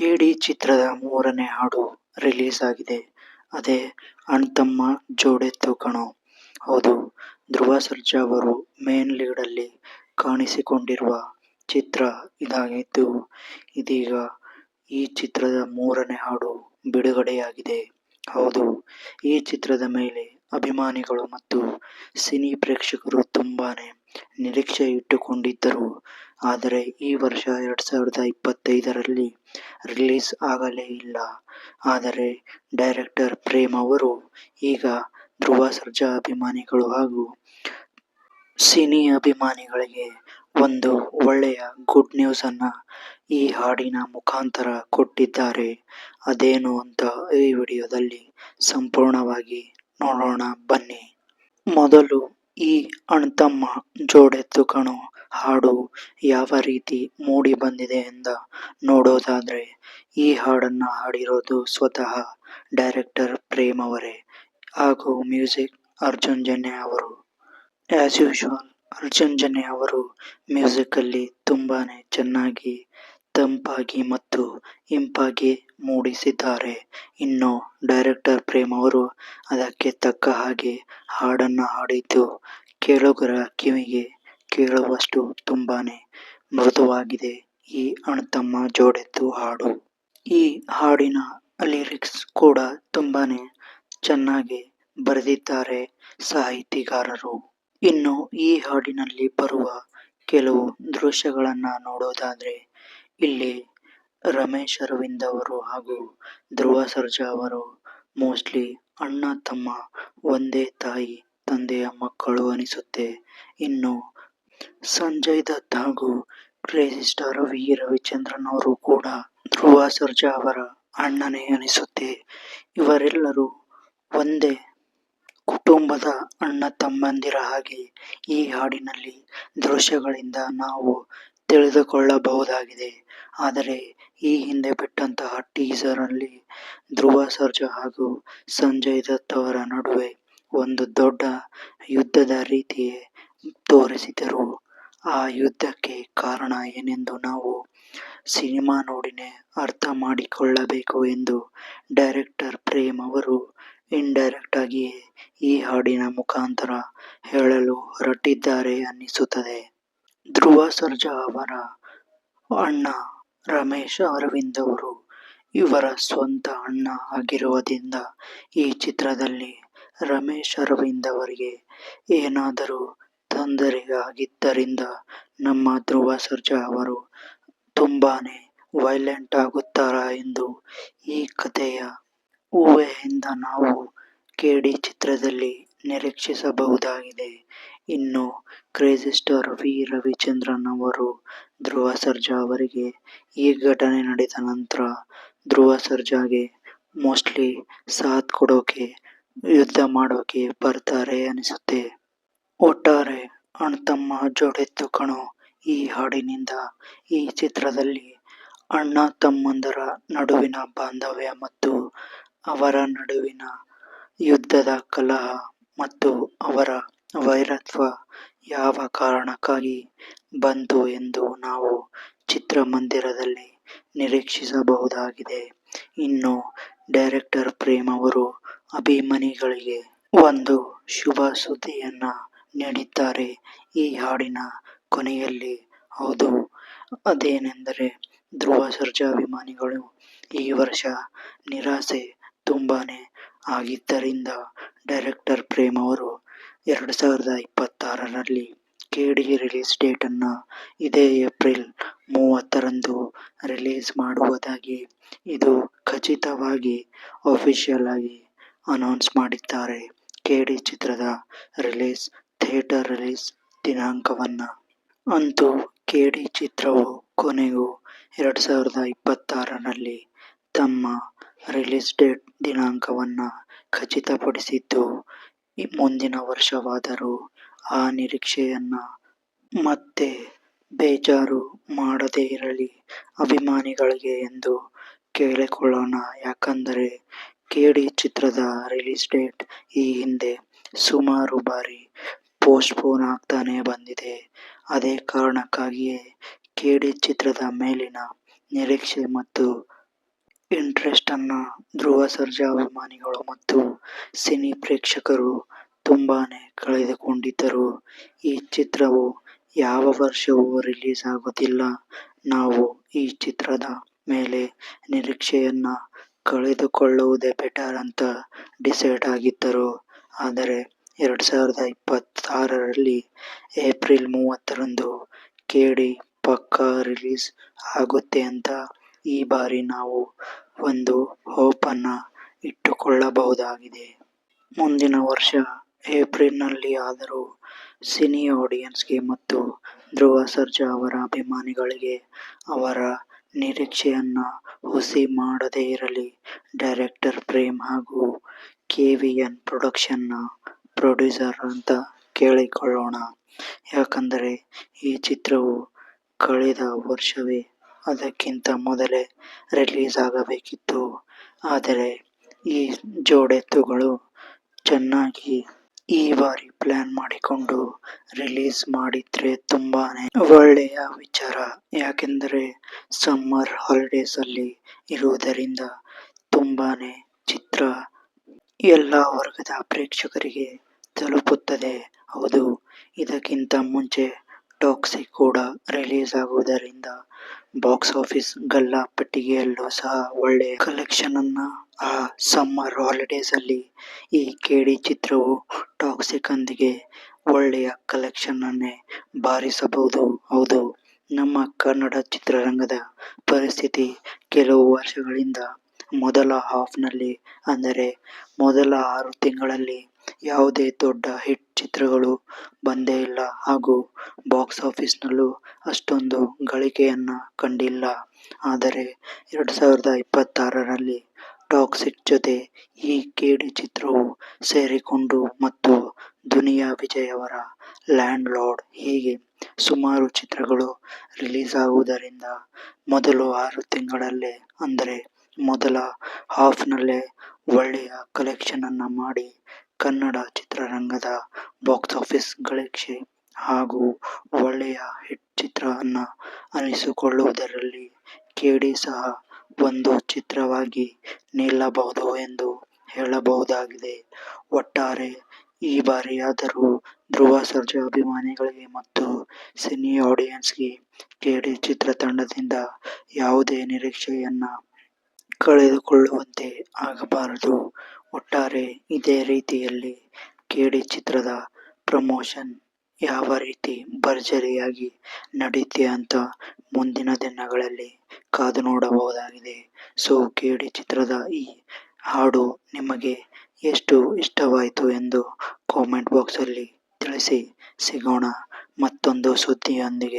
ಕೇಡಿ ಚಿತ್ರದ ಮೂರನೇ ಹಾಡು ರಿಲೀಸ್ ಆಗಿದೆ. ಅದೇ ಅಣ್ತಮ್ಮ ಜೋಡೆತ್ತು ಕಣೋ. ಹೌದು, ಧ್ರುವ ಸರ್ಜಾ ಅವರು ಮೇನ್ ಲೀಡಲ್ಲಿ ಕಾಣಿಸಿಕೊಂಡಿರುವ ಚಿತ್ರ ಇದಾಗಿದ್ದು ಇದೀಗ ಈ ಚಿತ್ರದ ಮೂರನೇ ಹಾಡು ಬಿಡುಗಡೆಯಾಗಿದೆ. ಹೌದು, ಈ ಚಿತ್ರದ ಮೇಲೆ ಅಭಿಮಾನಿಗಳು ಮತ್ತು ಸಿನಿ ಪ್ರೇಕ್ಷಕರು ತುಂಬಾನೇ ನಿರೀಕ್ಷೆ ಇಟ್ಟುಕೊಂಡಿದ್ದರು ಆದರೆ ಈ ವರ್ಷ ಎರಡು ಸಾವಿರದ ಇಪ್ಪತ್ತೈದರಲ್ಲಿ ರಿಲೀಸ್ ಆಗಲೇ ಇಲ್ಲ. ಆದರೆ ಡೈರೆಕ್ಟರ್ ಪ್ರೇಮ್ ಅವರು ಈಗ ಧ್ರುವ ಸರ್ಜಾ ಅಭಿಮಾನಿಗಳು ಹಾಗೂ ಸಿನಿ ಅಭಿಮಾನಿಗಳಿಗೆ ಒಂದು ಒಳ್ಳೆಯ ಗುಡ್ ನ್ಯೂಸ್ ಅನ್ನ ಈ ಹಾಡಿನ ಮುಖಾಂತರ ಕೊಟ್ಟಿದ್ದಾರೆ. ಅದೇನು ಅಂತ ಈ ವಿಡಿಯೋದಲ್ಲಿ ಸಂಪೂರ್ಣವಾಗಿ ನೋಡೋಣ ಬನ್ನಿ. ಮೊದಲು ಈ ಅಣ್ತಮ್ಮ ಜೋಡೆತ್ತು ಕಣೋ, ಹಾಡು ಯಾವ ರೀತಿ ಮೂಡಿ ಬಂದಿದೆ ಎಂದ ನೋಡೋದಾದ್ರೆ, ಈ ಹಾಡನ್ನ ಹಾಡಿರೋದು ಸ್ವತಃ ಡೈರೆಕ್ಟರ್ ಪ್ರೇಮ್ ಅವರೇ ಹಾಗೂ ಮ್ಯೂಸಿಕ್ ಅರ್ಜುನ್ ಜನ್ಯ ಅವರು. ಆಸ್ ಯೂಶುವಲ್ ಅರ್ಜುನ್ ಜನ್ಯ ಅವರು ಮ್ಯೂಸಿಕ್ ಅಲ್ಲಿ ತುಂಬಾನೇ ಚೆನ್ನಾಗಿ ತಂಪಾಗಿ ಮತ್ತು ಇಂಪಾಗಿ ಮೂಡಿಸಿದ್ದಾರೆ. ಇನ್ನು ಡೈರೆಕ್ಟರ್ ಪ್ರೇಮ್ ಅವರು ಅದಕ್ಕೆ ತಕ್ಕ ಹಾಗೆ ಹಾಡನ್ನ ಹಾಡಿದ್ದು ಕೇಳುಗರ ಕಿವಿಗೆ ಕೇಳುವಷ್ಟು ತುಂಬಾನೇ ಮೃದುವಾಗಿದೆ ಈ ಅಣ್ತಮ್ಮ ಜೋಡೆತ್ತು ಹಾಡು. ಈ ಹಾಡಿನ ಲಿರಿಕ್ಸ್ ಕೂಡ ತುಂಬಾನೇ ಚೆನ್ನಾಗಿ ಬರೆದಿದ್ದಾರೆ ಸಾಹಿತಿಗಾರರು. ಇನ್ನು ಈ ಹಾಡಿನಲ್ಲಿ ಬರುವ ಕೆಲವು ದೃಶ್ಯಗಳನ್ನ ನೋಡೋದಾದ್ರೆ ಇಲ್ಲಿ ರಮೇಶ್ ಅರವಿಂದ್ ಅವರು ಹಾಗೂ ಧ್ರುವ ಸರ್ಜಾ ಅವರು ಮೋಸ್ಟ್ಲಿ ಅಣ್ಣ, ತಮ್ಮ, ಒಂದೇ ತಾಯಿ, ತಂದೆಯ ಮಕ್ಕಳು ಅನಿಸುತ್ತೆ. ಇನ್ನು ಸಂಜಯ್ ದತ್ ಹಾಗೂ ಕ್ರೇಜಿ ಸ್ಟಾರ್ ವಿ. ರವಿಚಂದ್ರನ್ ಅವರು ಕೂಡ ಧ್ರುವ ಸರ್ಜಾ ಅವರ ಅಣ್ಣನೇ ಅನಿಸುತ್ತೆ. ಇವರೆಲ್ಲರೂ ಒಂದೇ ಕುಟುಂಬದ ಅಣ್ಣ, ತಮ್ಮಂದಿರ ಹಾಗೆ ಈ ಹಾಡಿನಲ್ಲಿ ದೃಶ್ಯಗಳಿಂದ ನಾವು ತಿಳಿದುಕೊಳ್ಳಬಹುದಾಗಿದೆ. ಆದರೆ, ಈ ಹಿಂದೆ ಬಿಟ್ಟಂತಹ ಟೀಸರ್ ಅಲ್ಲಿ ಧ್ರುವ ಸರ್ಜಾ ಹಾಗೂ ಸಂಜಯ್ ದತ್ ಅವರ ನಡುವೆ ಒಂದು ದೊಡ್ಡ ಯುದ್ಧದ ರೀತಿಯೇ ತೋರಿಸಿದರು. ಆ ಯುದ್ಧಕ್ಕೆ ಕಾರಣ ಏನೆಂದು ನಾವು ಸಿನಿಮಾ ನೋಡಿನೇ ಅರ್ಥ ಮಾಡಿಕೊಳ್ಳಬೇಕು ಎಂದು ಡೈರೆಕ್ಟರ್ ಪ್ರೇಮ್ ಅವರು ಇಂಡೈರೆಕ್ಟ್ ಆಗಿ ಈ ಹಾಡಿನ ಮುಖಾಂತರ ಹೇಳಲು ಹೊರಟಿದ್ದಾರೆ ಅನ್ನಿಸುತ್ತದೆ. ಧ್ರುವ ಸರ್ಜಾ ಅವರ ಅಣ್ಣ ರಮೇಶ್ ಅರವಿಂದ್ ಅವರು ಇವರ ಸ್ವಂತ ಅಣ್ಣ ಆಗಿರುವುದರಿಂದ ಈ ಚಿತ್ರದಲ್ಲಿ ರಮೇಶ್ ಅರವಿಂದ್ ಅವರಿಗೆ ಏನಾದರೂ ತೊಂದರೆ ಆಗಿದ್ದರಿಂದ ನಮ್ಮ ಧ್ರುವ ಸರ್ಜಾ ಅವರು ತುಂಬಾನೇ ವೈಲೆಂಟ್ ಆಗುತ್ತಾರಾ ಎಂದು ಈ ಕಥೆಯ ಊಹೆಯಿಂದ ನಾವು ಕೇಡಿ ಚಿತ್ರದಲ್ಲಿ ನಿರೀಕ್ಷಿಸಬಹುದಾಗಿದೆ. ಇನ್ನು ಕ್ರೇಜಿ ಸ್ಟಾರ್ ವಿ. ರವಿಚಂದ್ರನ್ ಅವರು ಧ್ರುವ ಸರ್ಜಾ ಅವರಿಗೆ ಈ ಘಟನೆ ನಡೆದ ನಂತರ ಧ್ರುವ ಸರ್ಜಾಗೆ ಮೋಸ್ಟ್ಲಿ ಸಾಥ್ ಕೊಡೋಕೆ, ಯುದ್ಧ ಮಾಡೋಕೆ ಬರ್ತಾರೆ ಅನಿಸುತ್ತೆ. ಒಟ್ಟಾರೆ ಅಣ್ತಮ್ಮ ಜೋಡೆತ್ತು ಕಣೋ ಈ ಹಾಡಿನಿಂದ. ಈ ಚಿತ್ರದಲ್ಲಿ ಅಣ್ಣ ತಮ್ಮಂದರ ನಡುವಿನ ಬಾಂಧವ್ಯ ಮತ್ತು ಅವರ ನಡುವಿನ ಯುದ್ಧದ ಕಲಹ ಮತ್ತು ಅವರ ವೈರತ್ವ ಯಾವ ಕಾರಣಕ್ಕಾಗಿ ಬಂತು ಎಂದು ನಾವು ಚಿತ್ರಮಂದಿರದಲ್ಲಿ ನಿರೀಕ್ಷಿಸಬಹುದಾಗಿದೆ. ಇನ್ನು ಡೈರೆಕ್ಟರ್ ಪ್ರೇಮ್ ಅವರು ಅಭಿಮಾನಿಗಳಿಗೆ ಒಂದು ಶುಭ ಸುದ್ದಿಯನ್ನ ನೀಡಿದ್ದಾರೆ. ಈ ಹಾಡಿನ ಕೊನೆಯಲ್ಲಿ, ಹೌದು, ಅದೇನೆಂದರೆ ಧ್ರುವ ಸರ್ಜಾ ಅಭಿಮಾನಿಗಳು ಈ ವರ್ಷ ನಿರಾಸೆ ತುಂಬಾನೇ ಆಗಿದ್ದರಿಂದ ಡೈರೆಕ್ಟರ್ ಪ್ರೇಮ್ ಅವರು ಎರಡು ಸಾವಿರದ ಇಪ್ಪತ್ತಾರರಲ್ಲಿ ಕೇಡಿ ರಿಲೀಸ್ ಡೇಟ್ ಅನ್ನ ಇದೇ ಏಪ್ರಿಲ್ ಮೂವತ್ತರಂದು ರಿಲೀಸ್ ಮಾಡುವುದಾಗಿ ಇದು ಖಚಿತವಾಗಿ ಅಫಿಷಿಯಲ್ ಆಗಿ ಅನೌನ್ಸ್ ಮಾಡಿದ್ದಾರೆ. ಕೆಡಿ ಚಿತ್ರದ ರಿಲೀಸ್, ಥಿಯೇಟರ್ ರಿಲೀಸ್ ದಿನಾಂಕವನ್ನ. ಅಂತೂ ಕೆಡಿ ಚಿತ್ರವು ಕೊನೆಗೂ ಎರಡು ಸಾವಿರದ ಇಪ್ಪತ್ತಾರರಲ್ಲಿ ತಮ್ಮ ರಿಲೀಸ್ ಡೇಟ್ ದಿನಾಂಕವನ್ನ ಖಚಿತಪಡಿಸಿದ್ದು ಮುಂದಿನ ವರ್ಷವಾದರೂ ಆ ನಿರೀಕ್ಷೆಯನ್ನ ಮತ್ತೆ ಬೇಜಾರು ಮಾಡದೇ ಇರಲಿ, ಅಭಿಮಾನಿಗಳಿಗೆ ಎಂದು ಕೇಳಿಕೊಳ್ಳೋಣ. ಯಾಕಂದರೆ ಕೇಡಿ ಚಿತ್ರದ ರಿಲೀಸ್ ಡೇಟ್ ಈ ಹಿಂದೆ ಸುಮಾರು ಬಾರಿ ಪೋಸ್ಟ್ಪೋನ್ ಆಗ್ತಾನೆ ಬಂದಿದೆ. ಅದೇ ಕಾರಣಕ್ಕಾಗಿಯೇ ಕೇಡಿ ಚಿತ್ರದ ಮೇಲಿನ ನಿರೀಕ್ಷೆ ಮತ್ತು ಇಂಟ್ರೆಸ್ಟ್ ಅನ್ನ ಧ್ರುವ ಸರ್ಜಾ ಅಭಿಮಾನಿಗಳು ಮತ್ತು ಸಿನಿ ಪ್ರೇಕ್ಷಕರು ತುಂಬಾನೇ ಕಳೆದುಕೊಂಡಿದ್ದರು. ಈ ಚಿತ್ರವು ಯಾವ ವರ್ಷವೂ ರಿಲೀಸ್ ಆಗುತ್ತಿಲ್ಲ. ನಾವು ಈ ಚಿತ್ರದ ಮೇಲೆ ನಿರೀಕ್ಷೆಯನ್ನ ಕಳೆದುಕೊಳ್ಳುವುದೇ ಬೆಟರ್ ಅಂತ ಡಿಸೈಡ್ ಆಗಿದ್ದರು. ಆದರೆ ಎರಡ್ ಸಾವಿರದ ಇಪ್ಪತ್ತಾರರಲ್ಲಿ ಏಪ್ರಿಲ್ ಮೂವತ್ತರಂದು ಕೇಡಿ ಪಕ್ಕಾ ರಿಲೀಸ್ ಆಗುತ್ತೆ ಅಂತ ಈ ಬಾರಿ ನಾವು ಒಂದು ಹೋಪ್ ಅನ್ನ ಇಟ್ಟುಕೊಳ್ಳಬಹುದಾಗಿದೆ. ಮುಂದಿನ ವರ್ಷ ಏಪ್ರಿಲ್ನಲ್ಲಿ ಆದರೂ ಸಿನಿ ಆಡಿಯನ್ಸ್ಗೆ ಮತ್ತು ಧ್ರುವ ಸರ್ಜಾ ಅವರ ಅಭಿಮಾನಿಗಳಿಗೆ ಅವರ ನಿರೀಕ್ಷೆಯನ್ನ ಹುಸಿ ಮಾಡದೇ ಇರಲಿ ಡೈರೆಕ್ಟರ್ ಪ್ರೇಮ್ ಹಾಗೂ ಕೆವಿಎನ್ ಪ್ರೊಡಕ್ಷನ್ನ ಪ್ರೊಡ್ಯೂಸರ್ ಅಂತ ಕೇಳಿಕೊಳ್ಳೋಣ. ಯಾಕಂದರೆ ಈ ಚಿತ್ರವು ಕಳೆದ ವರ್ಷವೇ ಅದಕ್ಕಿಂತ ಮೊದಲೇ ರಿಲೀಸ್ ಆಗಬೇಕಿತ್ತು. ಆದರೆ ಈ ಜೋಡೆತ್ತುಗಳು ಚೆನ್ನಾಗಿ ಈ ಬಾರಿ ಪ್ಲಾನ್ ಮಾಡಿಕೊಂಡು ರಿಲೀಸ್ ಮಾಡಿದ್ರೆ ತುಂಬಾನೇ ಒಳ್ಳೆಯ ವಿಚಾರ. ಯಾಕೆಂದರೆ ಸಮ್ಮರ್ ಹಾಲಿಡೇಸ್ ಅಲ್ಲಿ ಇರುವುದರಿಂದ ತುಂಬಾನೇ ಚಿತ್ರ ಎಲ್ಲ ವರ್ಗದ ಪ್ರೇಕ್ಷಕರಿಗೆ ತಲುಪುತ್ತದೆ. ಹೌದು, ಇದಕ್ಕಿಂತ ಮುಂಚೆ ಟಾಕ್ಸಿಕ್ ಕೂಡ ರಿಲೀಸ್ ಆಗುವುದರಿಂದ ಬಾಕ್ಸ್ ಆಫೀಸ್ ಗಲ್ಲಾಪೆಟ್ಟಿಗೆಯಲ್ಲೂ ಸಹ ಒಳ್ಳೆಯ ಕಲೆಕ್ಷನ್ ಅನ್ನ ಆ ಸಮ್ಮರ್ ಹಾಲಿಡೇಸ್ ಅಲ್ಲಿ ಈ ಕೇಡಿ ಚಿತ್ರವು ಟಾಕ್ಸಿಕ್ ಒಂದಿಗೆ ಒಳ್ಳೆಯ ಕಲೆಕ್ಷನ್ ಅನ್ನೇ ಬಾರಿಸಬಹುದು. ಹೌದು, ನಮ್ಮ ಕನ್ನಡ ಚಿತ್ರರಂಗದ ಪರಿಸ್ಥಿತಿ ಕೆಲವು ವರ್ಷಗಳಿಂದ ಮೊದಲ ಹಾಫ್ನಲ್ಲಿ, ಅಂದರೆ ಮೊದಲ ಆರು ತಿಂಗಳಲ್ಲಿ ಯಾವುದೇ ದೊಡ್ಡ ಹಿಟ್ ಚಿತ್ರಗಳು ಬಂದೇ ಇಲ್ಲ ಹಾಗೂ ಬಾಕ್ಸ್ ಆಫೀಸ್ನಲ್ಲೂ ಅಷ್ಟೊಂದು ಗಳಿಕೆಯನ್ನ ಕಂಡಿಲ್ಲ. ಆದರೆ ಎರಡು ಸಾವಿರದ ಇಪ್ಪತ್ತಾರರಲ್ಲಿ ಟಾಕ್ಸಿಕ್ ಜೊತೆ ಈ ಕೇಡಿ ಚಿತ್ರವು ಸೇರಿಕೊಂಡು ಮತ್ತು ದುನಿಯಾ ವಿಜಯ್ ಅವರ ಲ್ಯಾಂಡ್ ಲಾರ್ಡ್ ಹೀಗೆ ಸುಮಾರು ಚಿತ್ರಗಳು ರಿಲೀಸ್ ಆಗುವುದರಿಂದ ಮೊದಲ ಆರು ತಿಂಗಳಲ್ಲೇ ಅಂದರೆ ಮೊದಲ ಹಾಫ್ ನಲ್ಲೇ ಒಳ್ಳೆಯ ಕಲೆಕ್ಷನ್ ಮಾಡಿ ಕನ್ನಡ ಚಿತ್ರರಂಗದ ಬಾಕ್ಸ್ ಆಫೀಸ್ ಗಳಿಕೆ ಹಾಗೂ ಒಳ್ಳೆಯ ಹಿಟ್ ಚಿತ್ರ ಅನಿಸಿಕೊಳ್ಳುವುದರಲ್ಲಿ ಕೇಡಿ ಸಹ ಒಂದು ಚಿತ್ರವಾಗಿ ನಿಲ್ಲಬಹುದು ಎಂದು ಹೇಳಬಹುದಾಗಿದೆ. ಒಟ್ಟಾರೆ, ಈ ಬಾರಿಯಾದರೂ ಧ್ರುವ ಸರ್ಜಾ ಅಭಿಮಾನಿಗಳಿಗೆ ಮತ್ತು ಸಿನಿ ಆಡಿಯನ್ಸ್ಗೆ ಕೇಡಿ ಚಿತ್ರತಂಡದಿಂದ ಯಾವುದೇ ನಿರೀಕ್ಷೆಯನ್ನ ಕಳೆದುಕೊಳ್ಳುವಂತೆ ಆಗಬಾರದು. ಒಟ್ಟಾರೆ ಇದೇ ರೀತಿಯಲ್ಲಿ ಕೇಡಿ ಚಿತ್ರದ ಪ್ರಮೋಷನ್ ಯಾವ ರೀತಿ ಭರ್ಜರಿಯಾಗಿ ನಡೆಯುತ್ತೆ ಅಂತ ಮುಂದಿನ ದಿನಗಳಲ್ಲಿ ಕಾದು ನೋಡಬಹುದಾಗಿದೆ. ಸೊ, ಕೇಡಿ ಚಿತ್ರದ ಈ ಹಾಡು ನಿಮಗೆ ಎಷ್ಟು ಇಷ್ಟವಾಯಿತು ಎಂದು ಕಾಮೆಂಟ್ ಬಾಕ್ಸ್ ಅಲ್ಲಿ ತಿಳಿಸಿ. ಸಿಗೋಣ ಮತ್ತೊಂದು ಸುದ್ದಿಯೊಂದಿಗೆ.